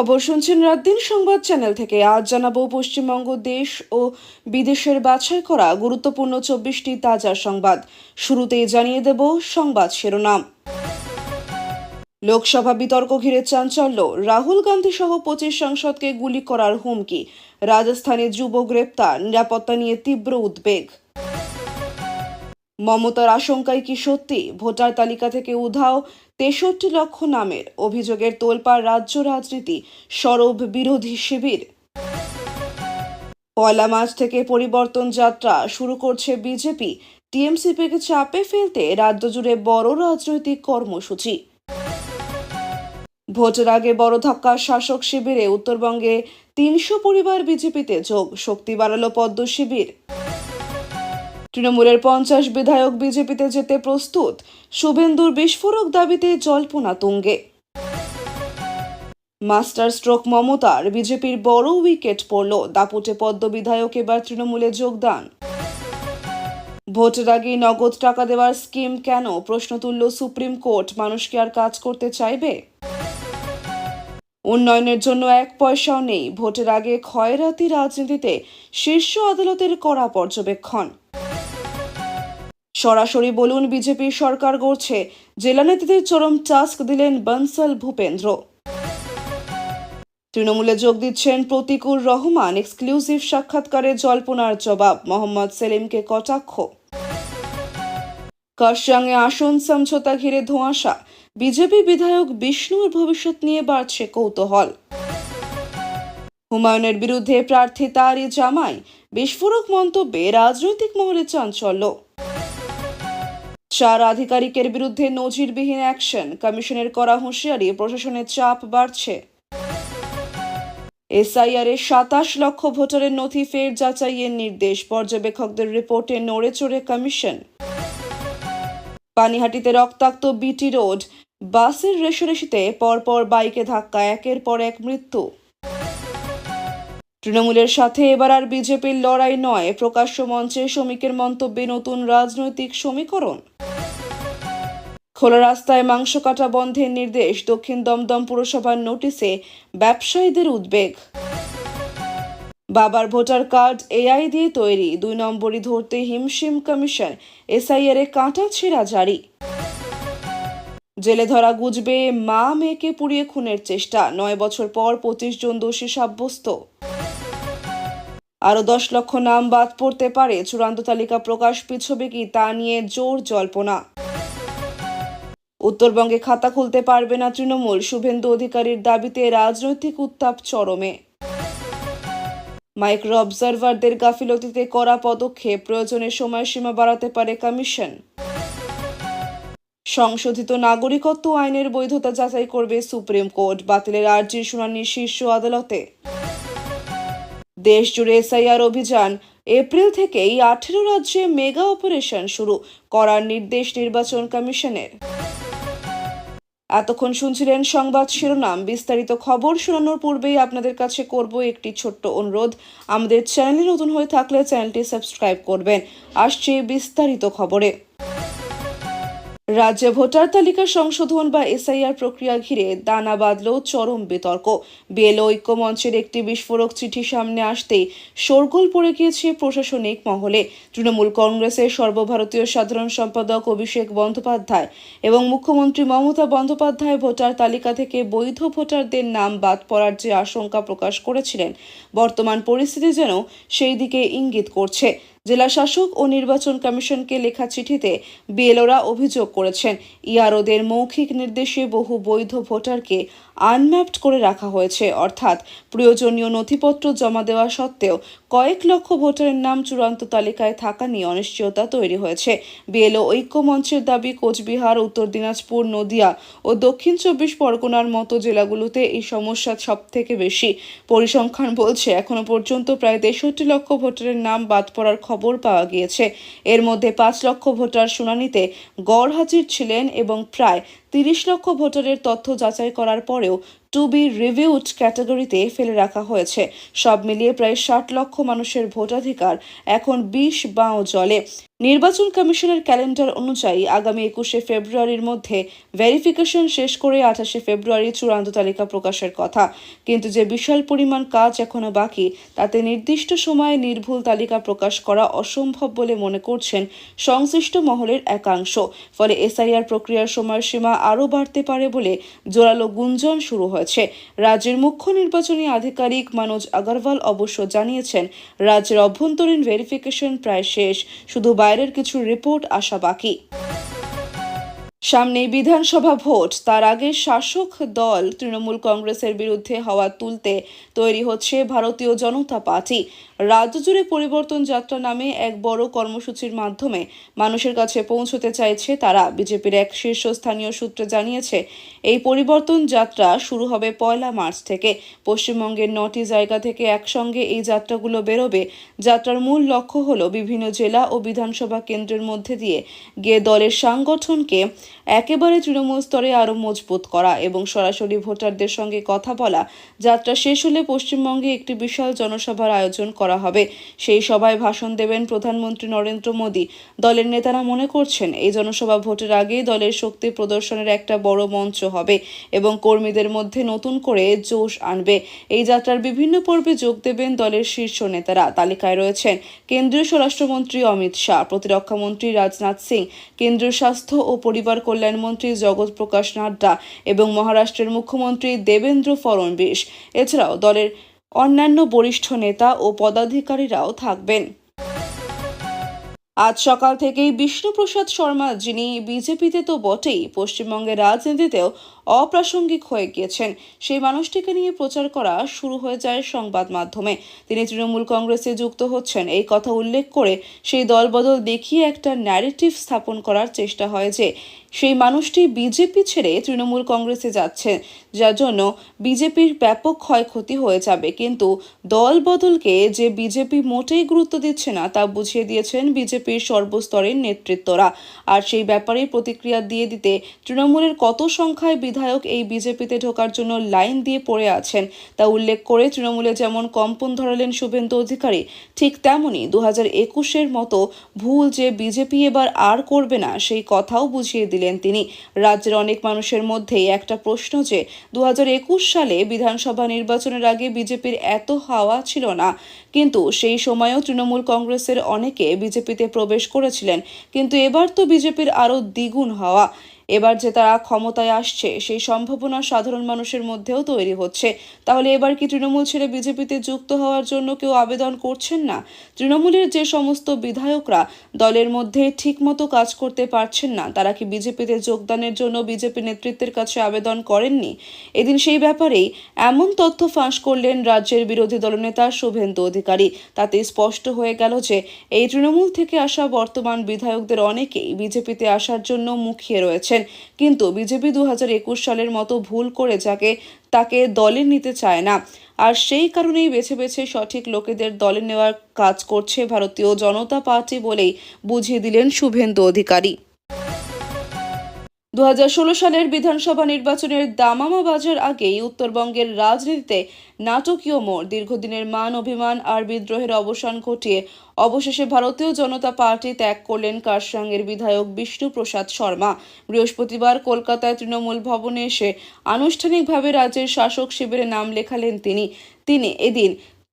খবর শুনছেন রাত দিন সংবাদ চ্যানেল থেকে। আজ জানাব পশ্চিমবঙ্গ দেশ ও বিদেশের বাছাই করা গুরুত্বপূর্ণ চব্বিশটি তাজা সংবাদ। শুরুতেই জানিয়ে দেব সংবাদ শিরোনাম। লোকসভা বিতর্ক ঘিরে চাঞ্চল্য। রাহুল গান্ধী সহ পঁচিশ সাংসদকে গুলি করার হুমকি। রাজস্থানে যুব গ্রেপ্তার। নিরাপত্তা নিয়ে তীব্র উদ্বেগ। মমতার আশঙ্কায় কি সত্যি? ভোটার তালিকা থেকে উধাও তেষট্টি লক্ষ নামের অভিযোগের তোলপাড় রাজ্য রাজনীতি সরব বিরোধী শিবির। পয়লা মার্চ থেকে পরিবর্তন যাত্রা শুরু করছে বিজেপি। টিএমসিপিকে চাপে ফেলতে রাজ্য জুড়ে বড় রাজনৈতিক কর্মসূচি। ভোটের আগে বড় ধাক্কা শাসক শিবিরে, উত্তরবঙ্গে তিনশো পরিবার বিজেপিতে যোগ, শক্তি বাড়ালো পদ্ম শিবির। তৃণমূলের পঞ্চাশ বিধায়ক বিজেপিতে যেতে প্রস্তুত, শুভেন্দুর বিস্ফোরক দাবিতে জল্পনা তুঙ্গে। মাস্টার স্ট্রোক মমতার, বিজেপির বড় উইকেট পড়ল, দাপুটে পদ্ম বিধায়ক এবার তৃণমূলে যোগদান। ভোটের আগে নগদ টাকা দেওয়ার স্কিম কেন? প্রশ্ন তুলল সুপ্রিম কোর্ট, মানুষ কি আর কাজ করতে চাইবে? উন্নয়নের জন্য এক পয়সাও নেই, ভোটের আগে ক্ষয়রাতি রাজনীতিতে শীর্ষ আদালতের কড়া পর্যবেক্ষণ। সরাসরি বলুন, বিজেপি সরকার গড়ছে। জেলা নেতাদের চরম টাস্ক দিলেন বনসল ভূপেন্দ্র। তৃণমূলে যোগ দিচ্ছেন প্রতিকুর রহমান। এক্সক্লুসিভ সাক্ষাৎকারে জল্পনার জবাব, মোহাম্মদ সেলিমকে কটাক্ষ। কারসাংয়ে আসন সমঝোতা ঘিরে ধোঁয়াশা। বিজেপি বিধায়ক বিষ্ণুর ভবিষ্যৎ নিয়ে বাড়ছে কৌতূহল। হুমায়ুনের বিরুদ্ধে প্রার্থী তারই জামাই। বিস্ফোরক মন্তব্যে রাজনৈতিক মহলে চাঞ্চল্য। চার আধিকারিকের বিরুদ্ধে নজিরবিহীন অ্যাকশন। কমিশনের করা হুঁশিয়ারি প্রশাসনের চাপ বাড়ছে। এসআইআর সাতাশ লক্ষ ভোটারের নথি ফের যাচাইয়ের নির্দেশ, পর্যবেক্ষকদের রিপোর্টে নড়ে চড়ে কমিশন। পানিহাটিতে রক্তাক্ত বিটি রোড, বাসের রেশারেশিতে পরপর বাইকে ধাক্কা, একের পর এক মৃত্যু। তৃণমূলের সাথে এবার আর বিজেপির লড়াই নয়। প্রকাশ্য মঞ্চে শ্রমিকের মন্তব্যে নতুন রাজনৈতিক সমীকরণ। খোলা রাস্তায় মাংস কাটা বন্ধের নির্দেশ দক্ষিণ দমদম পুরসভার নোটিশে ব্যবসায়ীদের উদ্বেগ। বাবার ভোটার কার্ড এআই দিয়ে তৈরি। দুই নম্বরই ধরতে হিমশিম কমিশন। এসআইআর এ কাঁটা ছেঁড়া জারি। জেলে ধরা গুজবে মা মেয়েকে পুড়িয়ে খুনের চেষ্টা। নয় বছর পর পঁচিশ জন দোষী সাব্যস্ত। আরও দশ লক্ষ নাম বাদ পড়তে পারে চূড়ান্ত তালিকা প্রকাশ পিছবে কি তা নিয়ে জোর জল্পনা। উত্তরবঙ্গে খাতা খুলতে পারবে না তৃণমূল, শুভেন্দু অধিকারীর দাবিতে রাজনৈতিক উত্তাপ চরমে। মাইক্রো অবজারভারদের গাফিলতিতে করা পদক্ষেপ, প্রয়োজনে সময়সীমা বাড়াতে পারে কমিশন। সংশোধিত নাগরিকত্ব আইনের বৈধতা যাচাই করবে সুপ্রিম কোর্ট, বাতিলের আর্জির শুনানি শীর্ষ আদালতে। দেশ জুড়ে এসআইআর অভিযান। এপ্রিল থেকেই আঠেরো রাজ্যে মেগা অপারেশন শুরু, করার নির্দেশ নির্বাচন কমিশনের। এতক্ষণ শুনছিলেন সংবাদ শিরোনাম। বিস্তারিত খবর শোনানোর পূর্বেই আপনাদের কাছে করব একটি ছোট্ট অনুরোধ। আমাদের চ্যানেলে নতুন হয়ে থাকলে চ্যানেলটি সাবস্ক্রাইব করবেন। আসছে বিস্তারিত খবরে। রাজ্যে ভোটার তালিকা সংশোধন বা এসআইআর প্রক্রিয়া ঘিরে দানা বাঁধল চরম বিতর্ক। বিএলও ঐক্যমঞ্চের একটি বিস্ফোরক চিঠি সামনে আসতেই শোরগোল পড়ে গিয়েছে প্রশাসনিক মহলে। তৃণমূল কংগ্রেসের সর্বভারতীয় সাধারণ সম্পাদক অভিষেক বন্দ্যোপাধ্যায় এবং মুখ্যমন্ত্রী মমতা বন্দ্যোপাধ্যায় ভোটার তালিকা থেকে বৈধ ভোটারদের নাম বাদ পড়ার যে আশঙ্কা প্রকাশ করেছিলেন, বর্তমান পরিস্থিতি যেন সেই দিকে ইঙ্গিত করছে। জেলা শাসক ও নির্বাচন কমিশনকে লেখা চিঠিতে বিএলওরা অভিযোগ করেছেন, ইয়ারোদের মৌখিক নির্দেশে বহু বৈধ ভোটারকে আনম্যাপড করে রাখা হয়েছে। অর্থাৎ প্রয়োজনীয় নথিপত্র জমা দেওয়া সত্ত্বেও কয়েক লক্ষ ভোটারের নাম চূড়ান্ত তালিকায় থাকা নিয়ে অনিশ্চয়তা তৈরি হয়েছে। বিএলও ঐক্যমঞ্চের দাবি, কোচবিহার, উত্তর দিনাজপুর, নদিয়া ও দক্ষিণ চব্বিশ পরগনার মতো জেলাগুলোতে এই সমস্যা সব থেকে বেশি। পরিসংখ্যান বলছে, এখনও পর্যন্ত প্রায় তেষট্টি লক্ষ ভোটারের নাম বাদ পড়ার খবর পাওয়া গিয়েছে। এর মধ্যে পাঁচ লক্ষ ভোটার শুনানিতে গড় হাজির ছিলেন এবং প্রায় তিরিশ লক্ষ ভোটারের তথ্য যাচাই করার পরেও টু বি রিভিউড ক্যাটাগরিতে ফেলে রাখা হয়েছে। সব মিলিয়ে প্রায় ষাট লক্ষ মানুষের ভোটাধিকার এখন বিষ বাঁও জলে। নির্বাচন কমিশনের ক্যালেন্ডার অনুযায়ী আগামী একুশে ফেব্রুয়ারির মধ্যে ভেরিফিকেশন শেষ করে আঠাশে ফেব্রুয়ারি চূড়ান্ত তালিকা প্রকাশের কথা। কিন্তু যে বিশাল পরিমাণ কাজ এখনও বাকি, তাতে নির্দিষ্ট সময়ে নির্ভুল তালিকা প্রকাশ করা অসম্ভব বলে মনে করছেন সংশ্লিষ্ট মহলের একাংশ। ফলে এসআইআর প্রক্রিয়ার সময়সীমা আরও বাড়তে পারে বলে জোরালো গুঞ্জন শুরু হয়েছে। রাজ্যের মুখ্য নির্বাচনী আধিকারিক মানোজ আগরওয়াল অবশ্য জানিয়েছেন, রাজ্যের অভ্যন্তরীণ ভেরিফিকেশন প্রায় শেষ। শুধু বাইরের কিছু রিপোর্ট আসা বাকি। সামনেই বিধানসভা ভোট। তার আগে শাসক দল তৃণমূল কংগ্রেসের বিরুদ্ধে হাওয়া তুলতে তৈরি হচ্ছে ভারতীয় জনতা পার্টি। রাজ্য জুড়ে পরিবর্তন যাত্রা নামে এক বড় কর্মসূচির মাধ্যমে মানুষের কাছে পৌঁছতে চাইছে তারা। বিজেপির এক শীর্ষস্থানীয় সূত্রে জানিয়েছে, এই পরিবর্তন যাত্রা শুরু হবে পয়লা মার্চ থেকে। পশ্চিমবঙ্গের নটি জায়গা থেকে একসঙ্গে এই যাত্রাগুলো বেরোবে। যাত্রার মূল লক্ষ্য হলো বিভিন্ন জেলা ও বিধানসভা কেন্দ্রের মধ্যে দিয়ে গিয়ে দলের সাংগঠনকে একেবারে তৃণমূল স্তরে আরও মজবুত করা এবং সরাসরি ভোটারদের সঙ্গে কথা বলা। যাত্রা শেষ হলে পশ্চিমবঙ্গে একটি বিশাল জনসভার আয়োজন করা হবে। সেই সভায় ভাষণ দেবেন প্রধানমন্ত্রী নরেন্দ্র মোদী। দলের নেতারা মনে করছেন, এই জনসভা ভোটের আগেই দলের শক্তি প্রদর্শনের একটা বড় মঞ্চ হবে এবং কর্মীদের মধ্যে নতুন করে জোশ আনবে। এই যাত্রার বিভিন্ন পর্বে যোগ দেবেন দলের শীর্ষ নেতারা। তালিকায় রয়েছেন কেন্দ্রীয় স্বরাষ্ট্রমন্ত্রী অমিত শাহ, প্রতিরক্ষামন্ত্রী রাজনাথ সিং, কেন্দ্রীয় স্বাস্থ্য ও পরিবার কল্যাণমন্ত্রী জগৎ প্রকাশ নাড্ডা এবং মহারাষ্ট্রের মুখ্যমন্ত্রী দেবেন্দ্র ফড়নবিশ। এছাড়াও দলের অন্যান্য বরিষ্ঠ নেতা ও পদাধিকারীরাও থাকবেন। আজ সকাল থেকেই বিষ্ণুপ্রসাদ শর্মা, যিনি বিজেপিতে তো বটেই, পশ্চিমবঙ্গের রাজনীতিতেও অপ্রাসঙ্গিক হয়ে গিয়েছেন। সেই মানুষটিকে নিয়ে প্রচার করা শুরু হয়ে যায় সংবাদ মাধ্যমে। তিনি তৃণমূল কংগ্রেসে যুক্ত হচ্ছেন। এই কথা উল্লেখ করে সেই দলবদল দেখিয়ে একটা ন্যারেটিভ স্থাপন করার চেষ্টা হয় যে, সেই মানুষটি বিজেপি ছেড়ে তৃণমূল কংগ্রেসে যাচ্ছেন যার জন্য বিজেপির ব্যাপক ক্ষয়ক্ষতি হয়ে যাবে। কিন্তু দল বদলকে যে বিজেপি মোটেই গুরুত্ব দিচ্ছে না, তা বুঝিয়ে দিয়েছেন বিজেপির সর্বস্তরের নেতৃত্বরা। আর সেই ব্যাপারে প্রতিক্রিয়া দিয়ে দিতে তৃণমূলের কত সংখ্যায় বিধায়ক এই বিজেপিতে ঢোকার জন্য লাইন দিয়ে পড়ে আছেন। তা উল্লেখ করে তৃণমূলে যেমন কম্পন ধরালেন শুভেন্দু অধিকারী, ঠিক তেমনই দু হাজার একুশের মতো ভুল যে বিজেপি এবার আর করবে না, সেই কথাও বুঝিয়ে দিলেন তিনি। রাজ্যের অনেক মানুষের মধ্যেই একটা প্রশ্ন যে দু হাজার একুশ সালে বিধানসভা নির্বাচনের আগে বিজেপির এত হাওয়া ছিল না। কিন্তু সেই সময়েও তৃণমূল কংগ্রেসের অনেকে বিজেপিতে প্রবেশ করেছিলেন। কিন্তু এবার তো বিজেপির আরও দ্বিগুণ হওয়া। এবার যে তারা ক্ষমতায় আসছে, সেই সম্ভাবনা সাধারণ মানুষের মধ্যেও তৈরি হচ্ছে। তাহলে এবার কি তৃণমূল ছেড়ে বিজেপিতে যুক্ত হওয়ার জন্য কেউ আবেদন করছেন না? তৃণমূলের যে সমস্ত বিধায়করা দলের মধ্যে ঠিকমতো কাজ করতে পারছেন না, তারা কি বিজেপিতে যোগদানের জন্য বিজেপি নেতৃত্বের কাছে আবেদন করেননি? এদিন সেই ব্যাপারেই এমন তথ্য ফাঁস করলেন রাজ্যের বিরোধী দলনেতা শুভেন্দু অধিকারী। তাতে স্পষ্ট হয়ে গেল যে, এই তৃণমূল থেকে আসা বর্তমান বিধায়কদের অনেকেই বিজেপিতে আসার জন্য মুখিয়ে রয়েছেন। কিন্তু বিজেপি দু হাজার একুশ সালের মতো ভুল করে যাকে, তাকে দলে নিতে চায় না। আর সেই কারণেই বেছে বেছে সঠিক লোকেদের দলে নেওয়ার কাজ করছে ভারতীয় জনতা পার্টি বলেই বুঝিয়ে দিলেন শুভেন্দু অধিকারী। দুহাজার ষোলো সালের বিধানসভা নির্বাচনের দামামা বাজার আগেই উত্তরবঙ্গের রাজনীতিতে নাটকীয় মোড়। দীর্ঘদিনের মান অভিমান আর বিদ্রোহের অবসান ঘটিয়ে অবশেষে ভারতীয় জনতা পার্টি ত্যাগ করলেন কারসাঙ্গের বিধায়ক বিষ্ণুপ্রসাদ শর্মা। বৃহস্পতিবার কলকাতায় তৃণমূল ভবনে এসে আনুষ্ঠানিকভাবে রাজ্যের শাসক শিবিরে নাম লেখালেন তিনি। তিনি এদিন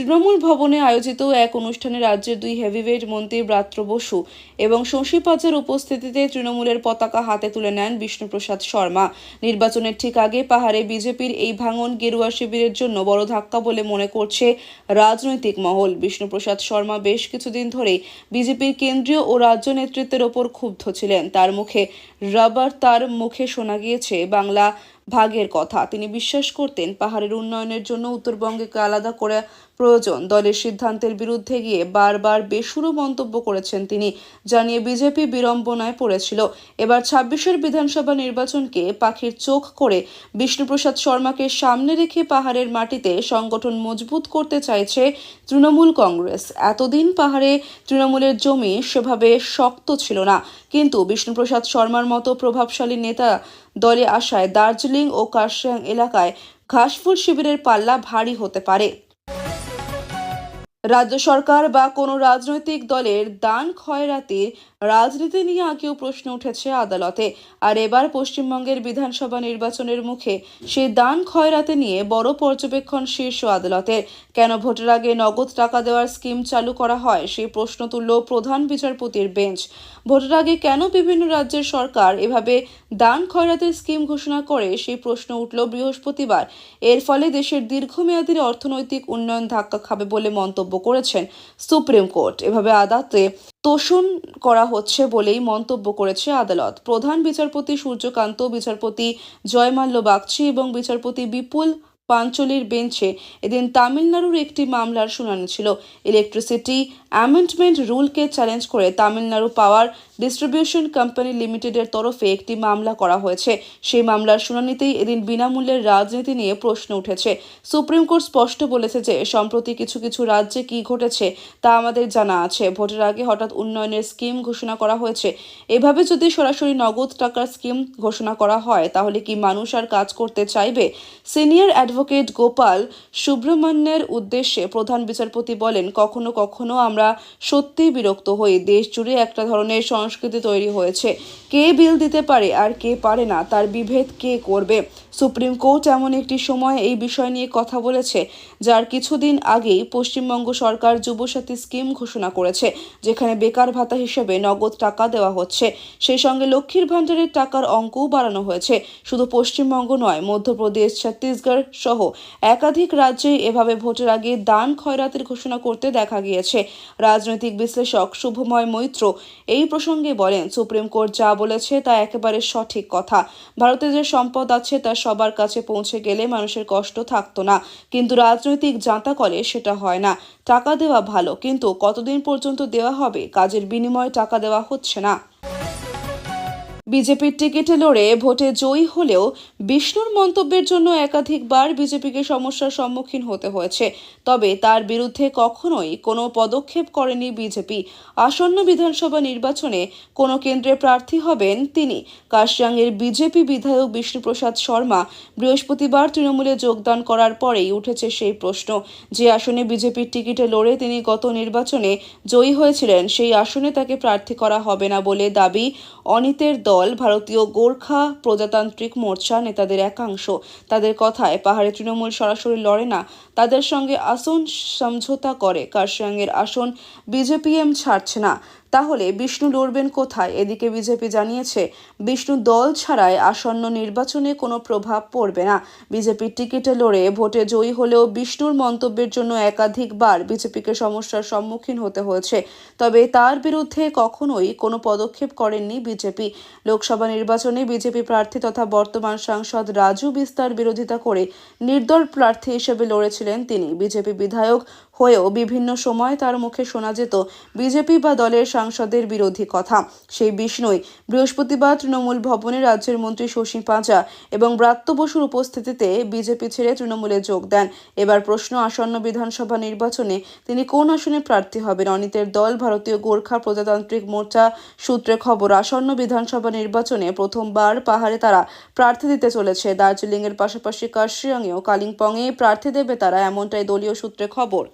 তৃণমূল ভবনে আয়োজিত এক অনুষ্ঠানে রাজ্যের দুই হেভিওয়েট মন্ত্রী ব্রাত্র বসু এবং শশী পাজার উপস্থিতিতে তৃণমূলের পতাকা হাতে তুলে নেন বিষ্ণুপ্রসাদ শর্মা। নির্বাচনের ঠিক আগে পাহাড়ে বিজেপির এই ভাঙন গেরুয়া শিবিরের জন্য বড় ধাক্কা বলে মনে করছে রাজনৈতিক মহল। বিষ্ণুপ্রসাদ শর্মা বেশ কিছুদিন ধরেই বিজেপির কেন্দ্রীয় ও রাজ্য নেতৃত্বের ওপর ক্ষুব্ধ ছিলেন। তার মুখে রাবার তার মুখে শোনা গিয়েছে বাংলা ভাগের কথা। তিনি বিশ্বাস করতেন পাহাড়ের উন্নয়নের জন্য উত্তরবঙ্গকে আলাদা করে প্রয়োজন। দলের সিদ্ধান্তের বিরুদ্ধে গিয়ে বারবার বেসুরো মন্তব্য করেছেন তিনি, জানিয়ে বিজেপি বিড়ম্বনায় পড়েছিল। এবার ছাব্বিশের বিধানসভা নির্বাচনকে পাখির চোখ করে বিষ্ণুপ্রসাদ শর্মাকে সামনে রেখে পাহাড়ের মাটিতে সংগঠন মজবুত করতে চাইছে তৃণমূল কংগ্রেস। এতদিন পাহাড়ে তৃণমূলের জমি সেভাবে শক্ত ছিল না। কিন্তু বিষ্ণুপ্রসাদ শর্মার মতো প্রভাবশালী নেতা দলে আসায় দার্জিলিং ও কার্শিয়াং এলাকায় ঘাসফুল শিবিরের পাল্লা ভারী হতে পারে। রাজ্য সরকার বা কোনো রাজনৈতিক দলের দান খয়রাতির রাজনীতি নিয়ে আগেও প্রশ্ন উঠেছে আদালতে। আর এবার পশ্চিমবঙ্গের বিধানসভা নির্বাচনের মুখে সেই দান খয়রাতে নিয়ে বড় পর্যবেক্ষণ শীর্ষ আদালতের। কেন ভোটের আগে নগদ টাকা দেওয়ার স্কিম চালু করা হয়, সেই প্রশ্ন তুলল প্রধান বিচারপতির বেঞ্চ। ভোটের আগে কেন বিভিন্ন রাজ্যের সরকার এভাবে দান খয়রাতের স্কিম ঘোষণা করে, সেই প্রশ্ন উঠল বৃহস্পতিবার। এর ফলে দেশের দীর্ঘমেয়াদী অর্থনৈতিক উন্নয়ন ধাক্কা খাবে বলে মন্তব্য করেছেন সুপ্রিম কোর্ট। এভাবে আদালতে তোষণ করা হচ্ছে বলেই মন্তব্য করেছে আদালত। প্রধান বিচারপতি সূর্যকান্ত, বিচারপতি জয়মাল্য বাগচি এবং বিচারপতি বিপুল পাঞ্চলির বেঞ্চে এদিন তামিলনাড়ুর একটি মামলার শুনানি ছিল। ইলেকট্রিসিটি অ্যামেন্ডমেন্ট রুলকে চ্যালেঞ্জ করে তামিলনাড়ু পাওয়ার ডিস্ট্রিবিউশন কোম্পানি লিমিটেডের তরফে একটি মামলা করা হয়েছে। সেই মামলার শুনানিতেই এদিন বিনামূল্যের রাজনীতি নিয়ে প্রশ্ন উঠেছে। সুপ্রিম কোর্ট স্পষ্ট বলেছে যে, সম্প্রতি কিছু কিছু রাজ্যে কি ঘটেছে তা আমাদের জানা আছে। ভোটের আগে হঠাৎ উন্নয়নের স্কিম ঘোষণা করা হয়েছে। এভাবে যদি সরাসরি নগদ টাকার স্কিম ঘোষণা করা হয়, তাহলে কি মানুষ আর কাজ করতে চাইবে? সিনিয়র অ্যাডভোকেট গোপাল সুব্রহ্মণ্যের উদ্দেশ্যে প্রধান বিচারপতি বলেন, কখনো কখনো আমরা সত্যিই বিরক্ত হই। দেশ জুড়ে একটা ধরনের সংস্কৃতি তৈরি হয়েছে। কে বিল দিতে পারে আর কে পারে না, তার বিভেদ কে করবে? সুপ্রিম কোর্ট এমন একটি সময় এই বিষয় নিয়ে কথা বলেছে, যার কিছুদিন আগেই পশ্চিমবঙ্গ সরকার যুবসাথী স্কিম ঘোষণা করেছে, যেখানে বেকার ভাতা হিসেবে নগদ টাকা দেওয়া হচ্ছে। সেই সঙ্গে লক্ষ্মীর ভাণ্ডারের টাকার অঙ্কও বাড়ানো হয়েছে। শুধু পশ্চিমবঙ্গ নয়, মধ্যপ্রদেশ, ছত্তিশগড় সহ একাধিক রাজ্যে এভাবে ভোটের আগে দান খয়রাতের ঘোষণা করতে দেখা গিয়েছে। রাজনৈতিক বিশ্লেষক শুভময় মৈত্র এই প্রসঙ্গে বলেন, সুপ্রিম কোর্ট যা বলেছে তা একেবারে সঠিক কথা। ভারতে যে সম্পদ আছে তা সবার কাছে পৌঁছে গেলে মানুষের কষ্ট থাকতো না। কিন্তু রাজনৈতিক জাঁতা কলে সেটা হয় না। টাকা দেওয়া ভালো, কিন্তু কতদিন পর্যন্ত দেওয়া হবে? কাজের বিনিময়ে টাকা দেওয়া হচ্ছে না। বিজেপির টিকিটে লড়ে ভোটে জয়ী হলেও বিষ্ণুর মন্তব্যের জন্য একাধিকবার বিজেপিকে সমস্যার সম্মুখীন হতে হয়েছে। তবে তার বিরুদ্ধে কখনোই কোনো পদক্ষেপ করেনি বিজেপি। আসন্ন বিধানসভা নির্বাচনে কোনো কেন্দ্রে প্রার্থী হবেন তিনি। কাশিয়াংয়ের বিজেপি বিধায়ক বিষ্ণুপ্রসাদ শর্মা বৃহস্পতিবার তৃণমূলে যোগদান করার পরেই উঠেছে সেই প্রশ্ন। যে আসনে বিজেপির টিকিটে লড়ে তিনি গত নির্বাচনে জয়ী হয়েছিলেন, সেই আসনে তাকে প্রার্থী করা হবে না বলে দাবি অনিতের দল। ভারতীয় গোর্খা প্রজাতান্ত্রিক মোর্চা নেতাদের একাংশ। তাদের কথায় পাহাড়ে তৃণমূল সরাসরি লড়ে না। তাদের সঙ্গে আসন সমঝোতা করে কার্শিয়াংয়ের আসন বিজেপিএম ছাড়ছে না। তাহলে বিষ্ণু লড়বেন কোথায়? এদিকে বিজেপি জানিয়েছে, বিষ্ণু দল ছাড়াই আসন্ন নির্বাচনে কোনো প্রভাব পড়বে না। বিজেপির টিকিটে লড়ে ভোটে জয়ী হলেও বিষ্ণুর মন্তব্যের জন্য একাধিকবার বিজেপিকে সমস্যার সম্মুখীন হতে হয়েছে। তবে তার বিরুদ্ধে কখনোই কোনো পদক্ষেপ করেননি বিজেপি। লোকসভা নির্বাচনে বিজেপি প্রার্থী তথা বর্তমান সাংসদ রাজু বিস্তার বিরোধিতা করে নির্দল প্রার্থী হিসেবে লড়েছিলেন তিনি। বিজেপি বিধায়ক হয়েও বিভিন্ন সময় তার মুখে শোনা যেত বিজেপি বা দলের সাংসদের বিরোধী কথা। সেই বিষ্ণুই বৃহস্পতিবার তৃণমূল ভবনে রাজ্যের মন্ত্রী শশী পাঁজা এবং ব্রাত্য বসুর উপস্থিতিতে বিজেপি ছেড়ে তৃণমূলে যোগ দেন। এবার প্রশ্ন আসন্ন বিধানসভা নির্বাচনে তিনি কোন আসনে প্রার্থী হবেন? অনিতের দল, ভারতীয় গোর্খা প্রজাতান্ত্রিক মোর্চা সূত্রে খবর, আসন্ন বিধানসভা নির্বাচনে প্রথমবার পাহাড়ে তারা প্রার্থী দিতে চলেছে। দার্জিলিংয়ের পাশাপাশি কার্শিয়াংয়েও কালিম্পংয়ে প্রার্থী দেবে তারা, এমনটাই দলীয় সূত্রে খবর।